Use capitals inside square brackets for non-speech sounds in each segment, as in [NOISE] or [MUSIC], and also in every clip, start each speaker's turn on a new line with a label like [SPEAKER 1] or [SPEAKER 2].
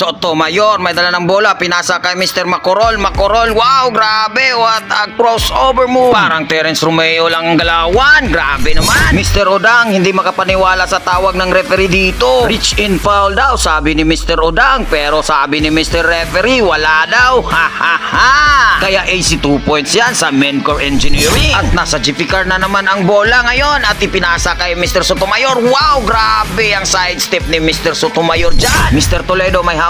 [SPEAKER 1] Sotomayor, may dala ng bola, pinasa kay Mr. Macorol. Macorol, wow, grabe, what a crossover move. Parang Terence Romeo lang ang galawan, grabe naman. Mr. Odang, hindi makapaniwala sa tawag ng referee dito. Reach in foul daw, sabi ni Mr. Odang, pero sabi ni Mr. Referee, wala daw. [LAUGHS] Ha ha ha. Kaya AC 2 points yan sa Mencore Engineering. At nasa GP car na naman ang bola ngayon at ipinasa kay Mr. Sotomayor. Wow, grabe ang sidestep ni Mr. Sotomayor dyan. Mr. Toledo may hawak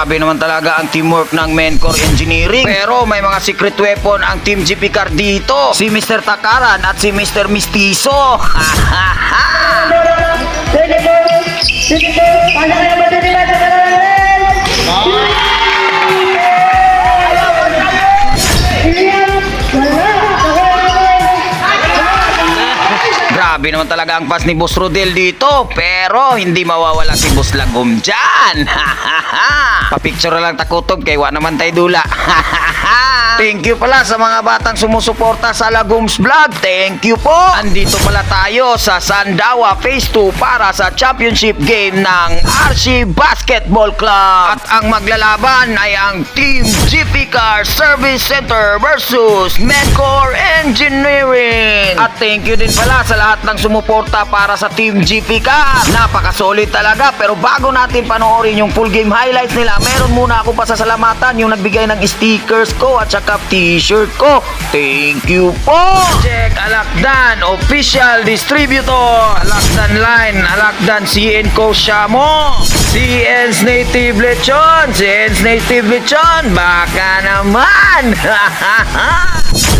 [SPEAKER 1] Grabe naman talaga ang teamwork ng Mencore Engineering. Pero may mga secret weapon ang Team GP Car dito. Si Mr. Takaran at si Mr. Mistizo. Ha ha ha! Grabe naman talaga ang pass ni Boss Rodel dito. Pero hindi mawawala si Boss Lagom dyan. [LAUGHS] Papicture lang takutob kay wa naman tay dula. Ha [LAUGHS] ha ha! Thank you pala sa mga batang sumusuporta sa Lagoms Vlog. Thank you po. Andito pala tayo sa Sandawa Phase 2 para sa championship game ng RC Basketball Club. At ang maglalaban ay ang Team GP Car Service Center versus Mencore Engineering. At thank you din pala sa lahat ng sumuporta para sa Team GP Car. Napaka-solid talaga pero bago natin panoorin yung full game highlights nila, meron muna ako pasasalamatan yung nagbigay ng stickers ko at saka t-shirt ko. Thank you po! Check Alakdan, official distributor. Alakdan Line, Alakdan CN Co. Shamo. CN's Native Lechon, CN's Native Lechon. Baka naman! [LAUGHS]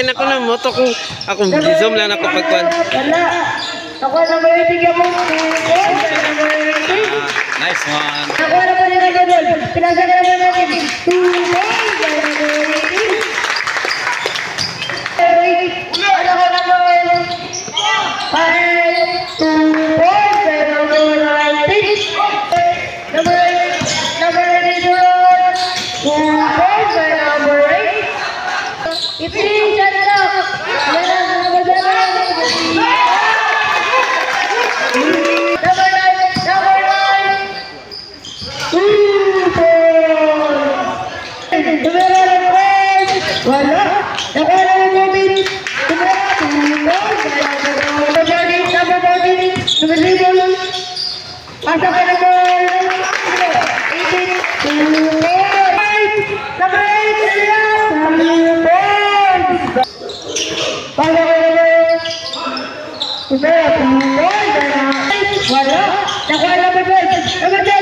[SPEAKER 2] anak ko na moto ko. Ako, zoom lang ako pagkuhan.
[SPEAKER 3] Wala. Ako na ba yung tigyan mo?
[SPEAKER 2] Nice one.
[SPEAKER 3] Ako na ba yung tigyan mo? Pinasa ka naman natin. Two days. Masuk ke gol. Udah, kemudian, waduh, tak ada berbeda, berbeda.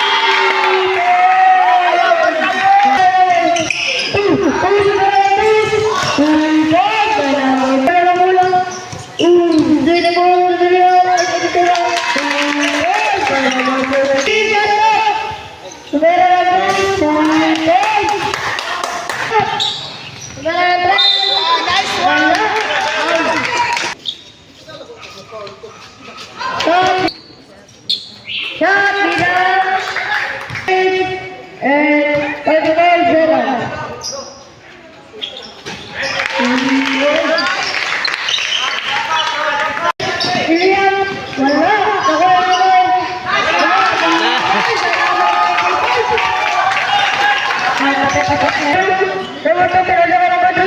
[SPEAKER 3] Shakira and Adonai Vera. Liam Wallah. Terima kasih kerana menonton!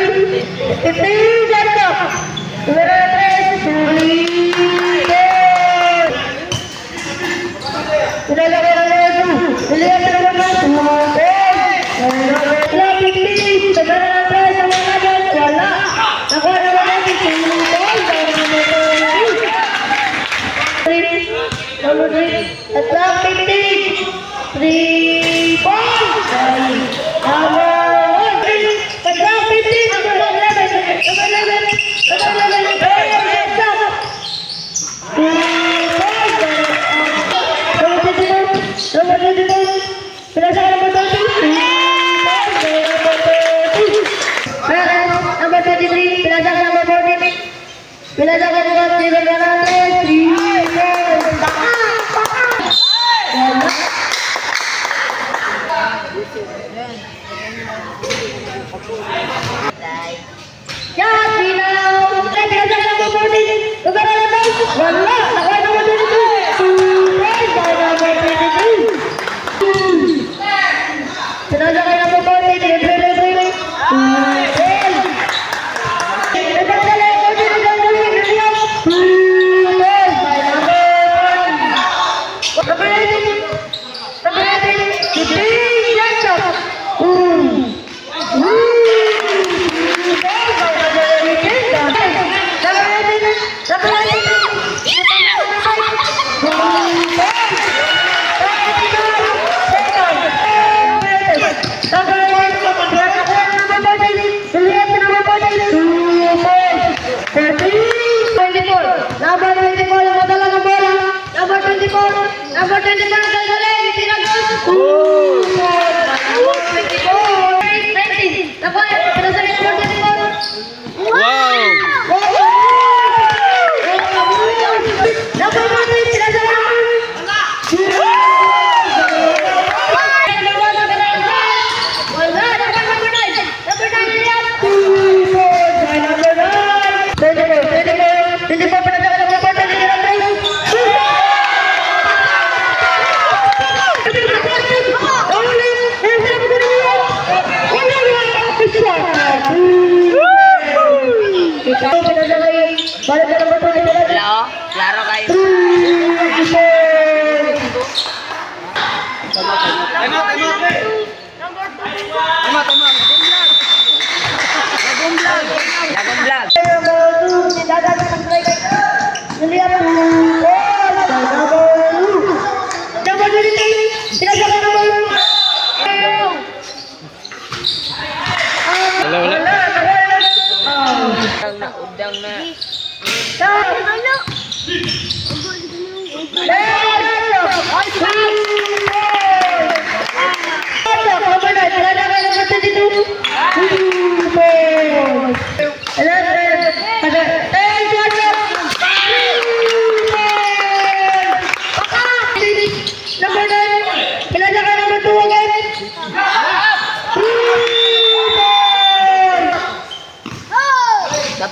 [SPEAKER 3] Bila jangan berbuat ini, bila jangan berbuat ini, bila jangan berbuat ini,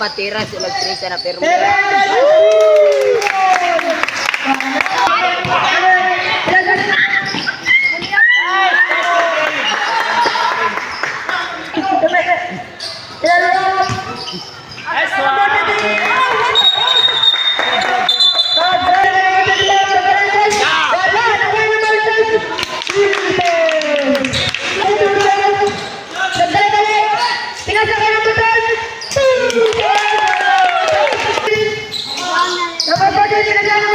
[SPEAKER 3] batira si Magtrisa na
[SPEAKER 4] pero.
[SPEAKER 2] That's
[SPEAKER 3] why. Gracias.